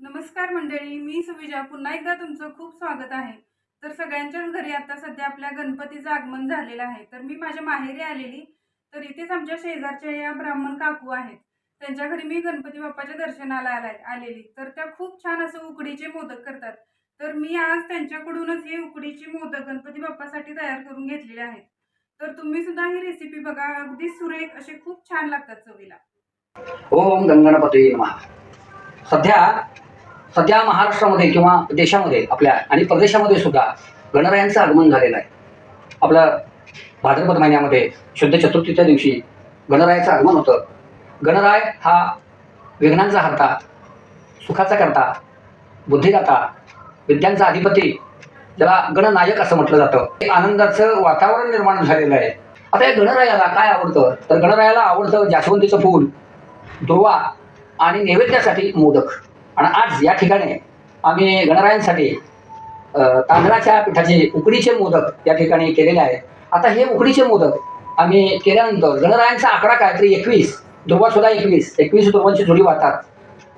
नमस्कार मंडळी मी सुविजा. पुन्हा एकदा तुमचं खूप स्वागत आहे. तर सगळ्यांच्याच घरी आता सध्या आपल्या गणपतीचं आगमन झालेलं आहे. तर मी माझ्या माहेरी आलेली. तर इथेच आमच्या शेजारच्या या ब्राह्मण काकू आहेत. त्यांच्या घरी मी गणपती बाप्पाच्या दर्शनाला आला आलेली. तर त्या खूप छान असं उकडीचे मोदक करतात. तर मी आज त्यांच्याकडूनच हे उकडीचे मोदक गणपती बाप्पासाठी तयार करून घेतलेले आहेत. तर तुम्ही सुद्धा ही रेसिपी बघा. अगदी सुरेख असे खूप छान लागतात चवीला. ओम गंगणपती सध्या सध्या महाराष्ट्रामध्ये किंवा देशामध्ये आपल्या आणि प्रदेशामध्ये सुद्धा गणरायांचं आगमन झालेलं आहे. आपलं भाद्रपद महिन्यामध्ये शुद्ध चतुर्थीच्या दिवशी गणरायाचं आगमन होतं. गणराय हा विघ्नांचा हरता सुखाचा करता बुद्धिदाता विद्यांचा अधिपती ज्याला गणनायक असं म्हटलं जातं. हे आनंदाचं वातावरण निर्माण झालेलं आहे. आता या गणरायाला काय आवडतं? तर गणरायाला आवडतं जास्वंदीचं फूल दुर्वा आणि नैवेद्यासाठी मोदक. आणि आज या ठिकाणी आम्ही गणरायांसाठी तांदळाच्या पिठाचे उकडीचे मोदक या ठिकाणी केलेले आहेत आता हे उकडीचे मोदक आम्ही केल्यानंतर गणरायांचा आकडा काय तरी एकवीस दुर्वा सुद्धा एकवीस एकवीस ध्रुवांची जोडी वाहतात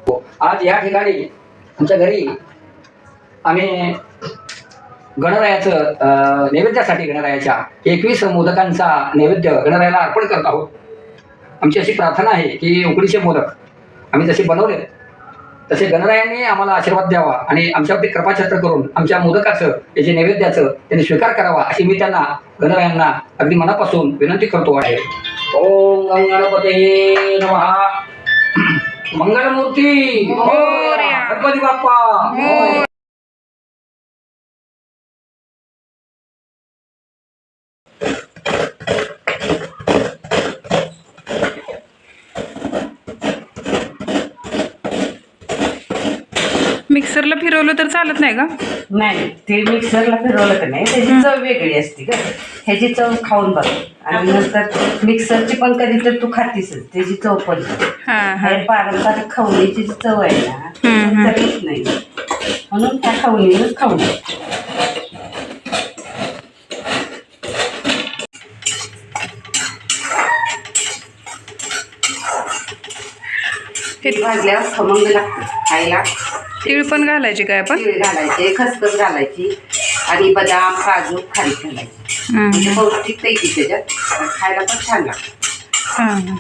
हो. आज या ठिकाणी आमच्या घरी आम्ही गणरायाचं नैवेद्यासाठी गणरायाच्या एकवीस मोदकांचा नैवेद्य गणरायाला अर्पण करत आहोत आमची अशी प्रार्थना आहे की उकडीचे मोदक आम्ही जसे बनवले तसे गणरायांनी आम्हाला आशीर्वाद द्यावा आणि आमच्यावरती कृपाछत्र करून आमच्या मोदकाचं जे नैवेद्याचं त्यांनी स्वीकार करावा अशी मी त्यांना गणरायांना अगदी मनापासून विनंती करतो आहे. ओम गणपते नमः. मंगलमूर्ती. गणपती बाप्पा. मिक्सरला फिरवलं तर चालत नाही का? नाही ते मिक्सरला फिरवलं का नाही. त्याची चव वेगळी असते का ह्याची चव खाऊन बघ. आणि नंतर मिक्सरची पण कधी तर तू खातीसच त्याची चव पण हा पारंपरिक खवणीची जी चव आहे ना. तरीच नाही. म्हणून त्या खवणीनंच खाऊन हे भाजल्यावर खमंग लागतं. खायला तीळ पण घालायची काय आपण तीळ घालायचे खसखस घालायची आणि बदाम काजू खारीक घालायची. म्हणजे पौष्टिकता येते त्याच्यात खायला पण छान लागतं.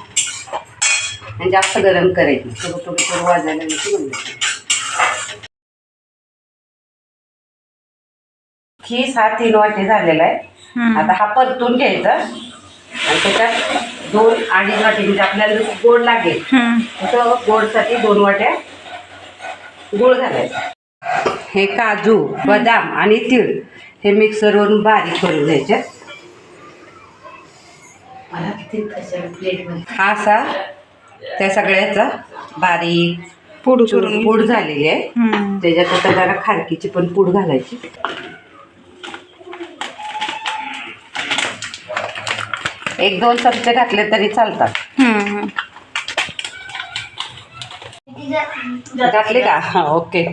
आणि जास्त गरम करायची थोडं थोडं थोडं वाजायला येते म्हणजे खीस हा तीन वाटे झालेला आहे. आता हा परतून घ्यायचा आणि त्याच्यात दोन अडीच वाटे म्हणजे आपल्याला गोड लागेल. तसं गोडसाठी दोन वाट्या गुळ घालायचा. हे काजू बदाम आणि तीळ हे मिक्सरवरून बारीक करून घ्यायचे. हा असा त्या सगळ्याचा बारीक पुढं चुरून करून पूड झालेली आहे. त्याच्यात आता जरा खारकीची पण पूड घालायची. एक दोन चमचे घातले तरी चालतात. घातले का? हा ओके.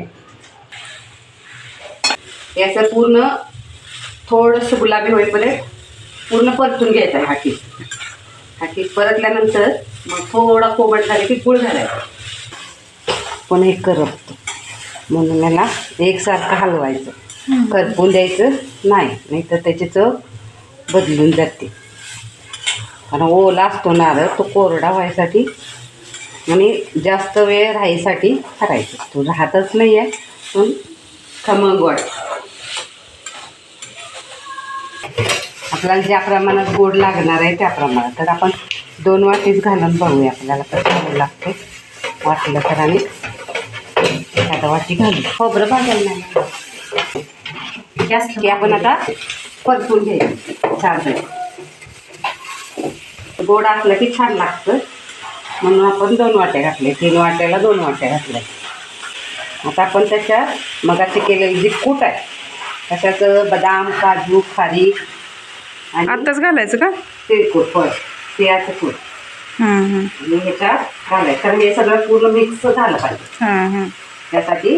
याचं पूर्ण थोडंसं गुलाबी होईपर्यंत पूर्ण परतून घ्यायचं हा केक हा केक परतल्यानंतर मग थोडा कोमट झाले की गुळ घालायचा. पण हे करपतं. म्हणून याला एकसारखं हलवायचं. करपून द्यायचं नाही नाहीतर त्याची चव बदलून जाते. कारण ओला असतो नारळ तो कोरडा व्हायसाठी आणि जास्त वेळ राहायसाठी करायचं. तो राहतच नाही आहे पण खमंग गोड आपल्याला ज्या प्रमाणात गोड लागणार आहे त्या प्रमाणात. तर आपण दोन वाटीच घालून बघूया आपल्याला कसं गोड लागते वाटलं तर आणि आता वाटी घालू. खोबरं भाजायला नाही. जास्त की आपण आता परतून घ्यायचं. छान गोड असलं की छान लागतं. म्हणून आपण दोन वाट्या घातले तीन वाट्याला दोन वाट्या घातल्या. आता आपण त्याच्यात मगाची केलेली जी कूट आहे त्याच्यात बदाम काजू खारीक आणि आत्ताच घालायचं का? तिळकूट होय. तिळाचं कूट. आणि ह्याच्यात घालायचं. कारण हे सगळं पूर्ण मिक्स झालं पाहिजे. त्यासाठी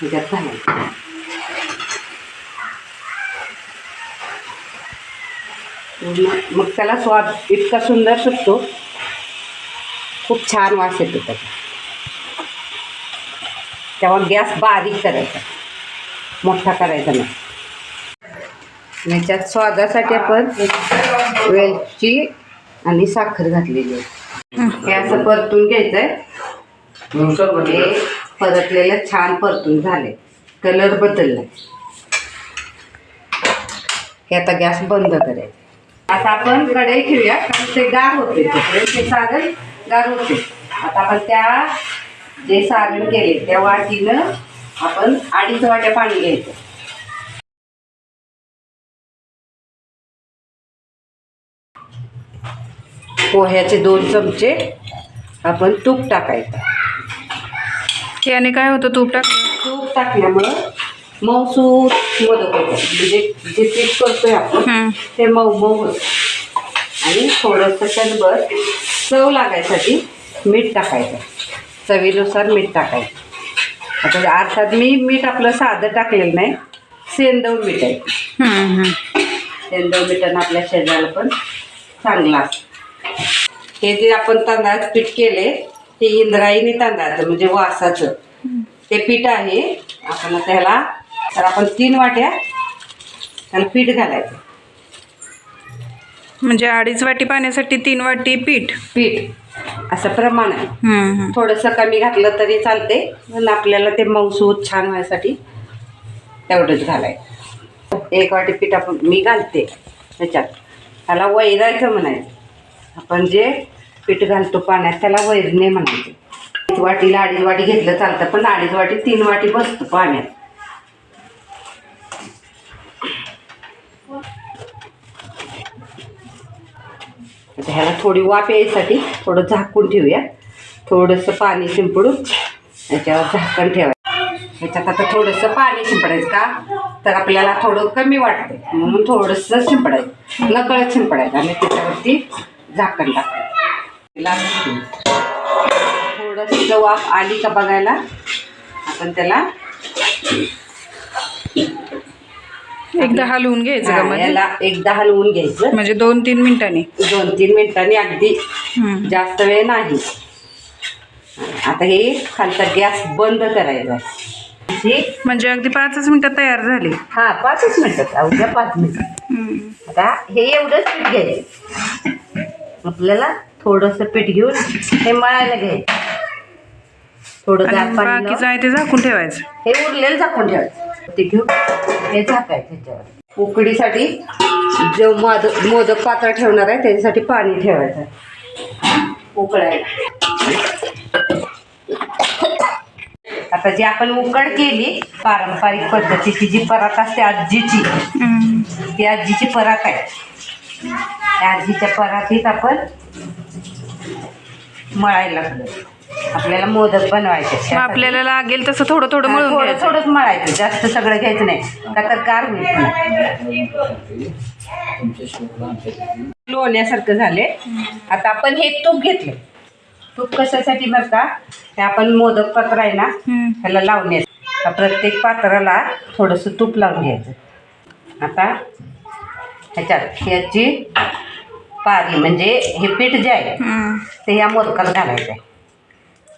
ह्याच्यात घालायचं. पूर्ण मग त्याला स्वाद इतका सुंदर सुटतो. खूप छान वास येतो त्याचा. तेव्हा गॅस बारीक करायचा. मोठा करायचा नाही. याच्यात स्वादासाठी आपण वेलची आणि साखर घातलेली आहे. हे असं परतून घ्यायचं आहे हे परतलेलं छान परतून झाले कलर बदलला हे आता गॅस बंद करायचं. आता आपण कढई ठेवूया ते गार होते ते सारण गार होते आता आपण त्या जे सारण केले त्या वाटीनं आपण अडीच वाट्या पाणी घ्यायचं. पोह्याचे दोन चमचे आपण तूप टाकायचं. याने काय होतं तूप टाक तूप टाकल्यामुळं मऊसूत मोदक होतं. म्हणजे जे पीठ करतोय आपण ते मऊ मऊ होतं. आणि थोडंसं क्षणभर चव लागायसाठी मीठ टाकायचं. चवीनुसार मीठ टाकायचं. आता अर्थात मी मीठ आपलं साधं टाकलेलं नाही सेंदव मीठ आहे. सेंदव मिठानं आपल्या शरीराला पण चांगलं असतं. हे जे आपण तांदळाचं पीठ केले ते इंद्रायणी तांदळाचं म्हणजे वासाचं. ते पीठ आहे आपण आता ह्याला तर आपण तीन वाट्या त्याला पीठ घालायचं. म्हणजे अडीच वाटी पाण्यासाठी तीन वाटी पीठ. पीठ. असं प्रमाण आहे. थोडंसं कमी घातलं तरी चालते. पण आपल्याला ते मऊसूत छान व्हायसाठी तेवढंच घालायचं. एक वाटी पीठ आपण मी घालते त्याच्यात त्याला वैरायचं म्हणायचं? आपण जे पीठ घालतो पाण्यात त्याला वैरणे म्हणायचे. एक वाटीला अडीच वाटी घेतलं चालतं पण अडीच वाटी तीन वाटी बसतं पाण्यात. आता ह्याला थोडी वाफ यायसाठी थोडं झाकून ठेवूया. थोडंसं पाणी शिंपडून याच्यावर झाकण ठेवायचं. ह्याच्यात आता थोडंसं पाणी शिंपडायचं का? तर आपल्याला थोडं कमी वाटतं म्हणून थोडंसं शिंपडायचं. नकळत शिंपडायचं आणि त्याच्यावरती झाकण टाकायचं. थोडंसं वाफ आली का बघायला? आपण त्याला एकदा हलवून घ्यायचं का हा, मध्ये याला एकदा हलवून घ्यायचं. म्हणजे दोन तीन मिनिटांनी. दोन तीन मिनिटांनी अगदी हम्म. जास्त वेळ नाही. आता हे खालचा गॅस बंद करायचा. हे म्हणजे अगदी पाचच मिनिटात तयार झाली. हा पाचच मिनिटात अवघ्या पाच मिनिटात आता हे एवढंच पीठ घ्यायचं. आपल्याला थोडंसं पीठ घेऊन हे मळायला घ्यायचं. थोडं गार बाकीचं आहे ते झाकून ठेवायचं. हे उरलेलं झाकून ठेवायचं. ते घेऊन हे झाकायचं उकडीसाठी जो मोद मोदक पातळ ठेवणार आहे त्याच्यासाठी पाणी ठेवायचं. उकळायला. आता जी आपण उकड केली पारंपरिक पद्धतीची जी परात असते आजीची ती आजीची परात आहे. त्या आजीच्या परातीत आपण मळायला लागलो. आपल्याला मोदक बनवायचे. मग आपल्याला लागेल तसं थोडं थोडं मळून थोडं घ्यायचं. थोडंच मळायचं. जास्त सगळं घ्यायचं नाही. का तर गार होईल. लोण्यासारखं झाले. आता आपण हे तूप घेतले. तूप कशासाठी बरं का? ते आपण मोदक पात्र आहे ना हम्म. त्याला लावण्यात प्रत्येक पात्राला थोडंसं तूप लावून घ्यायचं. आता ह्याच्यात ह्याची पारी म्हणजे हे पीठ जे आहे हम्म. ते ह्या मोदकाला घालायचं आहे.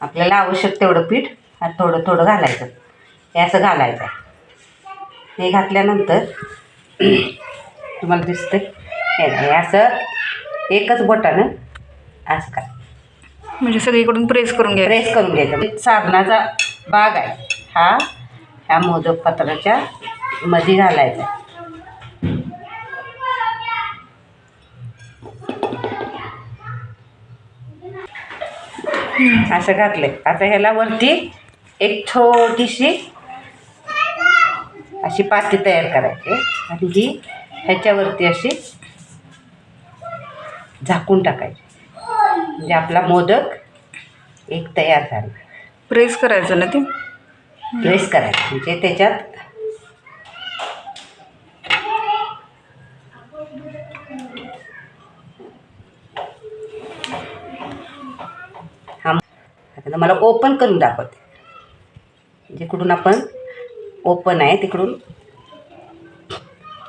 आपल्याला आवश्यक तेवढं पीठ आणि थोडं थोडं घालायचं. हे असं घालायचं हे घातल्यानंतर तुम्हाला दिसतं हे असं एकच बोटानं असं काय म्हणजे सगळीकडून प्रेस करून घ्यायचं. प्रेस करून घ्यायचं. म्हणजे साबणाचा भाग आहे. हा ह्या मोदक पत्राच्या मध्ये घालायचा असं घातलंय. आता ह्याला वरती एक छोटीशी अशी पाती तयार करायची. आणि ही ह्याच्यावरती अशी झाकून टाकायची. म्हणजे आपला मोदक एक तयार झाला. प्रेस करायचं ना ते? प्रेस करायचं. म्हणजे त्याच्यात हा आता तुम्हाला ओपन करून दाखवते. जिकडून आपण ओपन आहे तिकडून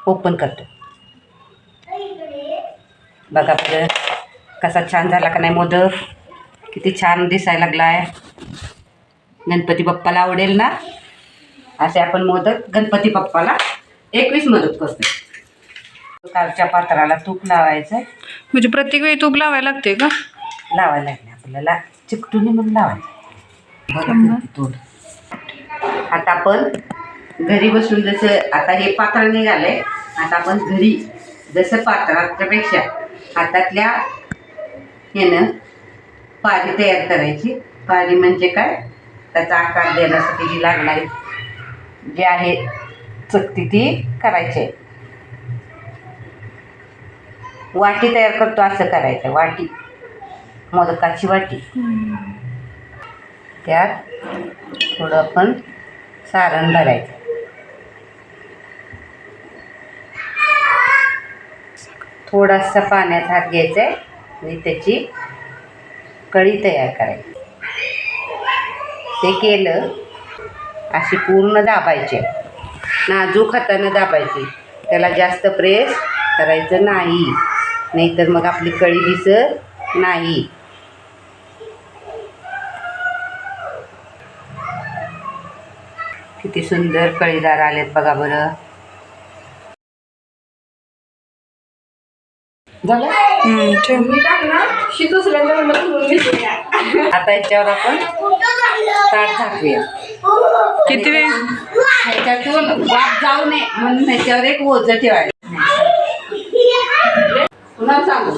ओपन करतो बघा आपलं कसा छान झाला का नाही मोदक किती छान दिसायला लागला आहे गणपती बाप्पाला आवडेल ना? असे आपण मोदक गणपती बाप्पाला एकवीस मोदक करतो कालच्या पात्राला तूप लावायचं म्हणजे प्रत्येक वेळी तूप लावायला लागते का? लावायला लागले आपल्याला. चिकटून म्हणून लावायचं. तोड. आता आपण घरी बसून जसं आता हे पात्र निघालंय आता आपण घरी जसं पात्राच्या पेक्षा हातातल्या ह्यानं पारी तयार करायची. पारी म्हणजे काय? त्याचा आकार देण्यासाठी जी लागणारी जी आहे चकती ती करायची. आहे. वाटी तयार करतो असं करायचं वाटी. मोदकाची वाटी. त्यात थोडं आपण सारण भरायचं. थोडासा पाण्यात हात घ्यायचा आहे आणि त्याची कळी तयार करायची. ते केलं अशी पूर्ण दाबायचे. नाजूक हातानं दाबायची. त्याला जास्त प्रेस करायचं नाही. नाहीतर मग आपली कळी दिसत नाही. किती सुंदर कळीदार आलेत बघा बरं. झालं? आता याच्यावर आपण ताट झाकूया. किती वेळ? ह्याच्यातून वाफ जाऊ नये म्हणून ह्याच्यावर एक ओझं ठेवायचं. पुन्हा सांगू.